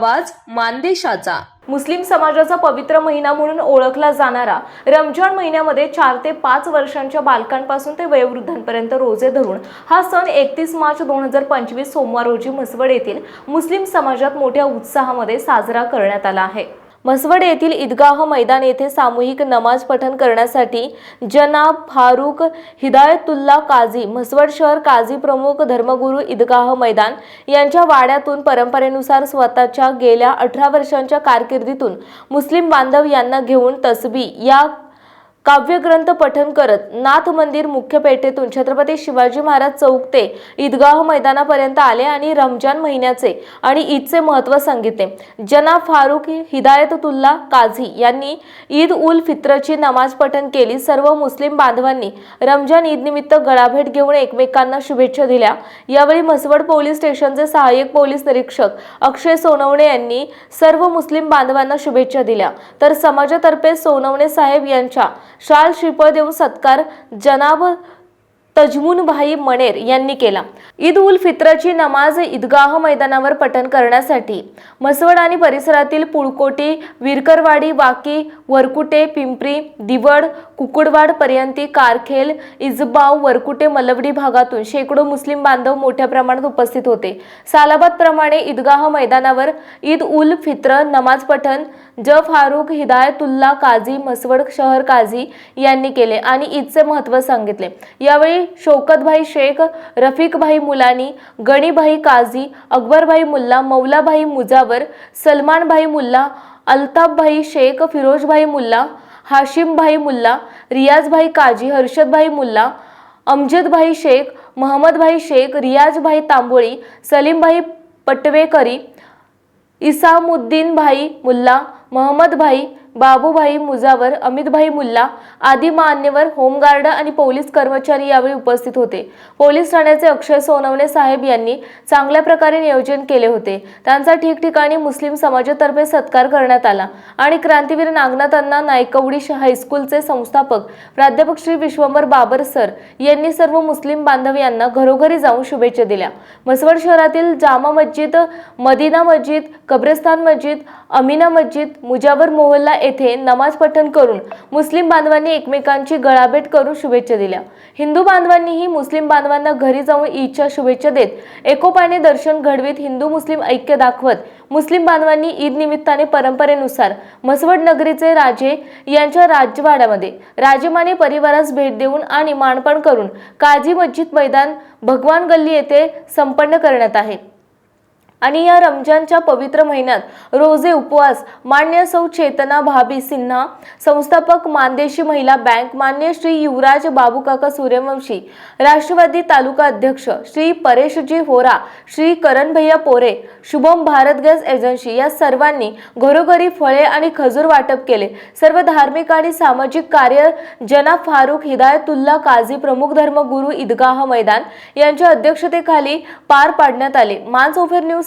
आवाज मानदेशाचा. मुस्लिम समाजाचा पवित्र महिना म्हणून ओळखला जाणारा रमजान महिन्यामध्ये चार ते पाच वर्षांच्या बालकांपासून ते वयोवृद्धांपर्यंत रोजे धरून हा सण एकतीस मार्च दोन हजार पंचवीस सोमवार रोजी म्हसवड येथील मुस्लिम समाजात मोठ्या उत्साहामध्ये साजरा करण्यात आला आहे. म्हसवड येथील ईदगाह मैदान येथे सामूहिक नमाज पठण करण्यासाठी जनाब फारुक हिदायतुल्ला काझी म्हसवड शहर काझी प्रमुख धर्मगुरू ईदगाह मैदान यांच्या वाड्यातून परंपरेनुसार स्वतःच्या गेल्या अठरा वर्षांच्या कारकिर्दीतून मुस्लिम बांधव यांना घेऊन तसबी या काव्यग्रंथ पठन करत नाथ मंदिर मुख्य पेठेतून छत्रपती शिवाजी महाराज चौक ते ईदगाह मैदानापर्यंत आले आणि रमजान महिन्याचे आणि ईदचे महत्त्व सांगितले. जनाब फारुक हिदायतुल्ला काझी यांनी ईद उल फित्रची नमाज पठण केली. सर्व मुस्लिम बांधवांनी रमजान ईद निमित्त गळाभेट घेऊन एकमेकांना शुभेच्छा दिल्या. यावेळी म्हसवड पोलीस स्टेशनचे सहाय्यक पोलीस निरीक्षक अक्षय सोनवणे यांनी सर्व मुस्लिम बांधवांना शुभेच्छा दिल्या. तर समाजातर्फे सोनवणे साहेब यांच्या शाल शिपळ देऊन सत्कार जनाब तजमुन भाई यांनी केला. ईद उल फित्रची नमाज ईदगाह मैदानावर पठण करण्यासाठी मसवड आणि परिसरातील पुळकोटी विरकरवाडी वाकी वरकुटे पिंपरी दिवड कुकुडवाड पर्यंती कारखेल इजबाव वरकुटे मलवडी भागातून शेकडो मुस्लिम बांधव मोठ्या प्रमाणात उपस्थित होते. सालाबाद प्रमाणे ईदगाह मैदानावर ईद उल फित्र नमाज पठण ज फारुख हिदायतुल्ला काझी मसवड शहर काझी यांनी केले आणि ईदचे महत्त्व सांगितले. यावेळी शौकतभाई शेख रफिकभाई मुलानी गणीभाई काझी अकबरभाई मुल्ला मौलाभाई मुजावर सलमानभाई मुल्ला अल्ताफभाई शेख फिरोजभाई मुल्ला हाशिमभाई मुल्ला रियाजभाई काजी हर्षदभाई मुल्ला अमजदभाई शेख महम्मदभाई शेख रियाजभाई तांबोळी सलीमभाई पटवेकरी इसामुद्दीन भाई मुल्ला महम्मदभाई बाबूभाई मुजावर अमितभाई मुल्ला आदी मान्यवर होमगार्ड आणि पोलीस कर्मचारी यावेळी उपस्थित होते. पोलीस ठाण्याचे अक्षय सोनवणे साहेब यांनी चांगल्या प्रकारे नियोजन केले होते. त्यांचा ठिकठिकाणी मुस्लिम समाजातर्फे सत्कार करण्यात आला आणि क्रांतीवीर नागनाथांना नायकवडी हायस्कूलचे संस्थापक प्राध्यापक श्री विश्वंभर बाबर सर यांनी सर्व मुस्लिम बांधव यांना घरोघरी जाऊन शुभेच्छा दिल्या. म्हसवड शहरातील जामा मस्जिद मदिना मस्जिद कब्रस्तान मस्जिद अमिना मस्जिद मुजावर मोहल्ला येथे नमाज पठण करून मुस्लिम बांधवांनी एकमेकांची गळाभेट करून शुभेच्छा दिल्या. हिंदू बांधवांनीही मुस्लिम बांधवांना घरी जाऊन ईदच्या शुभेच्छा देत एकोपाने दर्शन घडवीत हिंदू मुस्लिम ऐक्य दाखवत मुस्लिम बांधवांनी ईद निमित्ताने परंपरेनुसार म्हसवड नगरीचे राजे यांच्या राजवाड्यामध्ये राजमाने परिवारास भेट देऊन आणि मानपान करून काजी मस्जिद मैदान भगवान गल्ली येथे संपन्न करण्यात आहे. आणि या रमजानच्या पवित्र महिन्यात रोजे उपवास मान्य सौ चेतना भाभी सिन्हा संस्थापक मानदेशी महिला बँक मान्य श्री युवराज बाबूकाका सूर्यवंशी राष्ट्रवादी तालुका अध्यक्ष श्री परेशजी होरा श्री करणभैया पोरे शुभम भारत गॅस एजन्सी या सर्वांनी घरोघरी फळे आणि खजूर वाटप केले. सर्व धार्मिक आणि सामाजिक कार्य जना फारुख हिदायतुल्ला काझी प्रमुख धर्मगुरू ईदगाह मैदान यांच्या अध्यक्षतेखाली पार पाडण्यात आले. मानसोफेर न्यूज